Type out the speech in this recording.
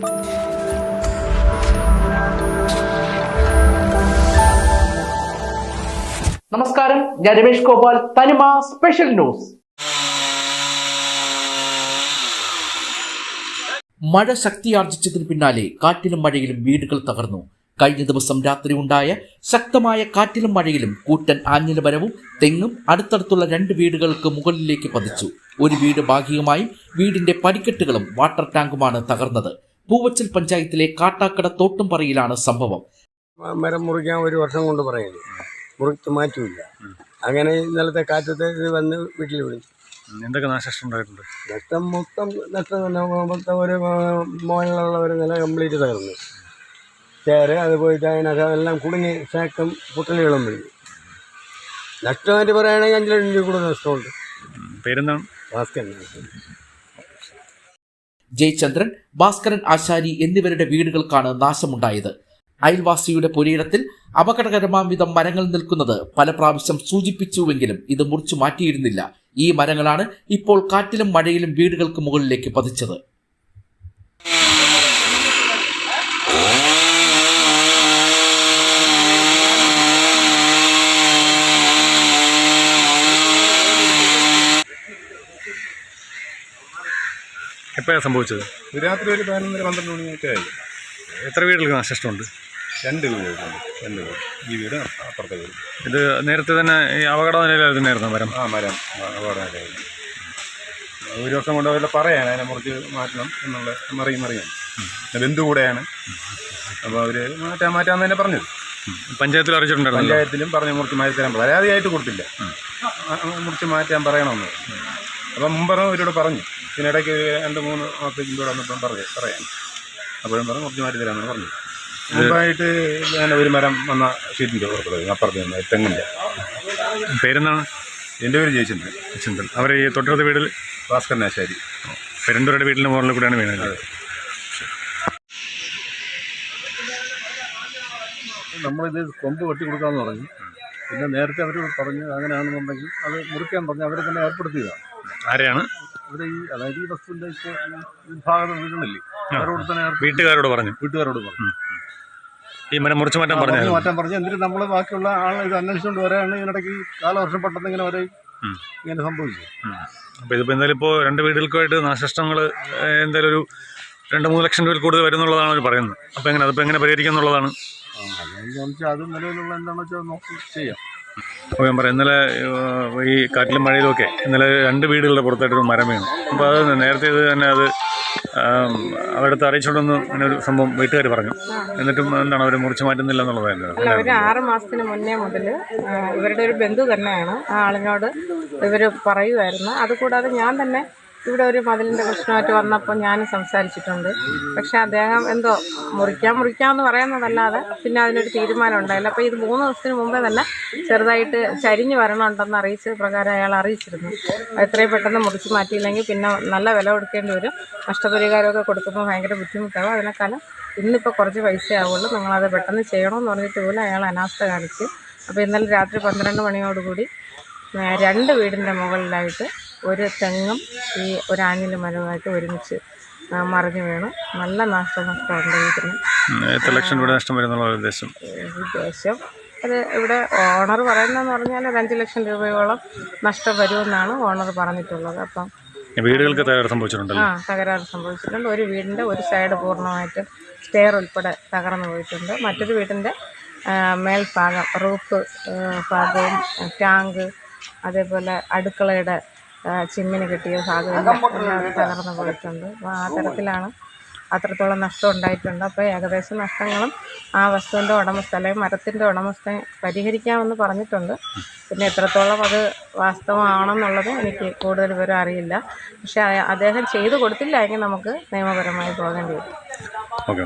നമസ്കാരം. ഞാൻ രമേഷ് ഗോപാൽ. തനിമ സ്പെഷ്യൽ ന്യൂസ്. മഴ ശക്തിയാർജിച്ചതിന് പിന്നാലെ കാറ്റിലും മഴയിലും വീടുകൾ തകർന്നു. കഴിഞ്ഞ ദിവസം രാത്രി ഉണ്ടായ ശക്തമായ കാറ്റിലും മഴയിലും കൂറ്റൻ ആഞ്ഞിലമരവും തെങ്ങും അടുത്തടുത്തുള്ള രണ്ട് വീടുകൾക്ക് മുകളിലേക്ക് പതിച്ചു. ഒരു വീട് ഭാഗികമായും വീടിന്റെ പടിക്കെട്ടുകളും വാട്ടർ ടാങ്കുമാണ് തകർന്നത്. പൂവച്ചൽ പഞ്ചായത്തിലെ കാട്ടാക്കട തോട്ടുംപറയിലാണ് സംഭവം. മരം മുറിക്കാൻ ഒരു വർഷം കൊണ്ട് പറയുന്നു മുറിച്ച് മാറ്റൂല അങ്ങനെ ഇന്നലത്തെ കാറ്റത്തെ ഇത് വന്ന് വീട്ടിൽ വിളിച്ചു. എന്തൊക്കെ നാശനഷ്ടം ഉണ്ടായിട്ടുണ്ട്? നഷ്ടം മൊത്തം നഷ്ടം തന്നെ മൊത്തം ഒരു മോളിലുള്ള ഒരു നില കംപ്ലീറ്റ് തകർന്നു. ചേര് അത് പോയിട്ട് അതിനകം എല്ലാം കുടുങ്ങി ചാക്കും പുട്ടലുകളും വീഴും നഷ്ടമായിട്ട് പറയുകയാണെങ്കിൽ അഞ്ച് ലക്ഷം രൂപ കൂടെ നഷ്ടമുണ്ട്. പേരെന്താണ്? ഭാസ്കരൻ. ജയചന്ദ്രൻ ഭാസ്കരൻ ആശാരി എന്നിവരുടെ വീടുകൾക്കാണ് നാശമുണ്ടായത്. അയൽവാസിയുടെ പുരയിടത്തിൽ അപകടകരമാം വിധം മരങ്ങൾ നിൽക്കുന്നത് പല പ്രാവശ്യം സൂചിപ്പിച്ചുവെങ്കിലും ഇത് മുറിച്ചു മാറ്റിയിരുന്നില്ല. ഈ മരങ്ങളാണ് ഇപ്പോൾ കാറ്റിലും മഴയിലും വീടുകൾക്ക് മുകളിലേക്ക് പതിച്ചത്. എപ്പോഴാണ് സംഭവിച്ചത്? രാത്രി ഒരു പതിനൊന്നര പന്ത്രണ്ട് മണിയൊക്കെ ആയി. എത്ര വീടുകൾക്ക് നാശനഷ്ടമുണ്ട്? രണ്ട് വീടുകളുണ്ട്. രണ്ട് വീട്. ഈ വീട് അപ്പുറത്തെ വീട്. ഇത് നേരത്തെ തന്നെ ഈ അപകട നിലയിലായിരുന്നു നേരത്തെ മരം. ആ മരം അപകടമായിരുന്നു ഒരു വർഷം കൊണ്ട് അവരുടെ പറയാൻ അതിനെ മുറിച്ച് മാറ്റണം എന്നുള്ള മറിയും മറിയും. ബന്ധു കൂടെയാണ് അപ്പോൾ അവർ മാറ്റാൻ മാറ്റാന്ന് തന്നെ പറഞ്ഞത് പഞ്ചായത്തിൽ അറിയിച്ചിട്ടുണ്ടായിരുന്നു പഞ്ചായത്തിലും പറഞ്ഞ് മുറിച്ച് മാറ്റി തരാൻ പരാതിയായിട്ട് കൊടുത്തില്ല. മുറിച്ച് മാറ്റാൻ പറയണമെന്ന്. അപ്പം മുമ്പറും ഇവരോട് പറഞ്ഞു. പിന്നെ ഇടയ്ക്ക് രണ്ട് മൂന്ന് മാസത്തേക്ക് ഇവിടെ വന്നപ്പം പറഞ്ഞു പറയാം. അപ്പോഴും പറഞ്ഞു കുറച്ച് മാറ്റി തരാമെന്ന് പറഞ്ഞു. മുമ്പായിട്ട് ഞാൻ ഒരു മരം വന്ന ഷീറ്റിന്റെ പുറത്തുള്ളത് അപ്പുറത്ത് നിന്ന് തെങ്ങിന്റെ. പേരെന്താണ്? എന്റെ പേര് ജയിച്ചിട്ടുണ്ട് ചിന്തൻ അവർ ഈ തൊട്ടടുത്ത വീട്ടിൽ? ഭാസ്കരനാശാരി പെരുന്തൂരുടെ വീട്ടിന്റെ മുകളിൽ കൂടെയാണ് വീണത്. നമ്മളിത് കൊമ്പ് വെട്ടി കൊടുക്കാമെന്ന് പറഞ്ഞു. പിന്നെ നേരത്തെ അവർ പറഞ്ഞു അങ്ങനെയാണെന്നുണ്ടെങ്കിൽ അത് മുറിക്കാൻ പറഞ്ഞു അവരെ തന്നെ ഏർപ്പെടുത്തിയതാണ്. ആരെയാണ്? ഇവിടെ ഈ അതായത് ഈ വസ്തുവിന്റെ ഇപ്പോൾ വിഭാഗം വീടുകളില്ലേ അവരോട് തന്നെ വീട്ടുകാരോട് പറഞ്ഞു. വീട്ടുകാരോട് പറഞ്ഞു. ഈ മരം മുറിച്ചു മാറ്റാൻ പറഞ്ഞു മാറ്റാൻ പറഞ്ഞു എന്നിട്ട് നമ്മൾ ബാക്കിയുള്ള ആൾ ഇത് അന്വേഷിച്ചുകൊണ്ട് വരാണ് ഇതിനിടയ്ക്ക് കാലവർഷം പെട്ടെന്ന് ഇങ്ങനെ വരെ ഇങ്ങനെ സംഭവിച്ചു അപ്പോൾ ഇതിപ്പോ എന്തായാലും ഇപ്പോ രണ്ട് വീടുകൾക്കുമായിട്ട് നാശനഷ്ടങ്ങൾ എന്തായാലും ഒരു രണ്ട് മൂന്ന് ലക്ഷം രൂപയിൽ കൂടുതൽ വരുന്നുള്ളതാണ് അവർ പറയുന്നത്. അപ്പോൾ എങ്ങനെ അതിപ്പോൾ എങ്ങനെ പരിഹരിക്കുക എന്നുള്ളതാണ് അത് നിലവിലുള്ള എന്താണെന്ന് വെച്ചാൽ നോക്കി ചെയ്യാം. അപ്പോൾ ഞാൻ പറയാം ഇന്നലെ ഈ കാറ്റിലും മഴയിലുമൊക്കെ ഇന്നലെ രണ്ട് വീടുകളുടെ പുറത്തായിട്ടൊരു മരം വീണു. അപ്പോൾ അത് നേരത്തെ ഇത് തന്നെ അത് അവരടുത്ത് അറിയിച്ചുകൊണ്ടൊന്ന് അങ്ങനെ ഒരു സംഭവം വീട്ടുകാർ പറഞ്ഞു. എന്നിട്ടും എന്താണ് അവർ മുറിച്ച് മാറ്റുന്നില്ല എന്നുള്ളതായിരുന്നു. അവർ ഒരു ആറ് മാസത്തിന് മുന്നേ മുതൽ ഇവരുടെ ഒരു ബന്ധു തന്നെയാണ്. ആ ആളിനോട് ഇവർ പറയുമായിരുന്നു അതുകൂടാതെ ഞാൻ തന്നെ ഇവിടെ ഒരു മതിലിന്റെ പ്രശ്നമായിട്ട് വന്നപ്പോൾ ഞാൻ സംസാരിച്ചിട്ടുണ്ട്. പക്ഷെ അദ്ദേഹം എന്തോ മുറിക്കാം മുറിക്കാമെന്ന് പറയുന്നതല്ലാതെ പിന്നെ അതിനൊരു തീരുമാനം ഉണ്ടായില്ല. അപ്പോൾ ഇത് മൂന്ന് ദിവസത്തിന് മുമ്പേ തന്നെ ചെറുതായിട്ട് ചരിഞ്ഞ് വരണമുണ്ടെന്ന് അറിയിച്ച പ്രകാരം അയാൾ അറിയിച്ചിരുന്നു. എത്രയും പെട്ടെന്ന് മുറിച്ച് മാറ്റിയില്ലെങ്കിൽ പിന്നെ നല്ല വില കൊടുക്കേണ്ടി വരും. നഷ്ടപരിഹാരമൊക്കെ കൊടുക്കുമ്പോൾ ഭയങ്കര ബുദ്ധിമുട്ടാകും അതിനേക്കാളും ഇന്നിപ്പോൾ കുറച്ച് പൈസ ആവുള്ളൂ. നിങ്ങളത് പെട്ടെന്ന് ചെയ്യണമെന്ന് പറഞ്ഞിട്ട് പോലും അയാൾ അനാസ്ഥ കാണിച്ച്. അപ്പോൾ ഇന്നലെ രാത്രി പന്ത്രണ്ട് മണിയോടുകൂടി രണ്ട് വീടിന്റെ മുകളിലായിട്ട് ഒരു തെങ്ങും ഈ ഒരു ആഞ്ഞിലി മരവുമായിട്ട് ഒരുമിച്ച് മറിഞ്ഞു വീണു. നല്ല നാശനഷ്ടം ഉണ്ട് ഇതിന് ഉം, എത്ര ലക്ഷം രൂപ നഷ്ടം വരുന്നുള്ള ഉദ്ദേശം? ഉദ്ദേശം? അത് ഇവിടെ ഓണർ പറയുന്നതെന്ന് പറഞ്ഞാൽ ഒരു അഞ്ച് ലക്ഷം രൂപയോളം നഷ്ടം വരുമെന്നാണ് ഓണർ പറഞ്ഞിട്ടുള്ളത്. അപ്പം വീടുകൾക്ക് തകരാറ് സംഭവിച്ചിട്ടുണ്ട് ആ തകരാറ് സംഭവിച്ചിട്ടുണ്ട്. ഒരു വീടിന്റെ ഒരു സൈഡ് പൂർണമായിട്ടും സ്റ്റെയർ ഉൾപ്പെടെ തകർന്നു പോയിട്ടുണ്ട്. മറ്റൊരു വീടിന്റെ മേൽഭാഗം റൂഫ് ഭാഗവും ടാങ്ക് അതേപോലെ അടുക്കളയുടെ ചിമ്മിന് കിട്ടിയ സാധനം എല്ലാം തകർന്നു പോയിട്ടുണ്ട്. അപ്പോൾ ആ തരത്തിലാണ് അത്രത്തോളം നഷ്ടം ഉണ്ടായിട്ടുണ്ട്. അപ്പോൾ ഏകദേശം നഷ്ടങ്ങളും ആ വസ്തുവിന്റെ ഉടമസ്ഥ അല്ലെങ്കിൽ മരത്തിന്റെ ഉടമസ്ഥ പരിഹരിക്കാമെന്ന് പറഞ്ഞിട്ടുണ്ട്. പിന്നെ എത്രത്തോളം അത് വാസ്തവമാണെന്നുള്ളത് എനിക്ക് കൂടുതൽ വിവരം അറിയില്ല. പക്ഷേ അദ്ദേഹം ചെയ്തു കൊടുത്തില്ല എങ്കിൽ നമുക്ക് നിയമപരമായി പോകേണ്ടി വരും. ഓക്കെ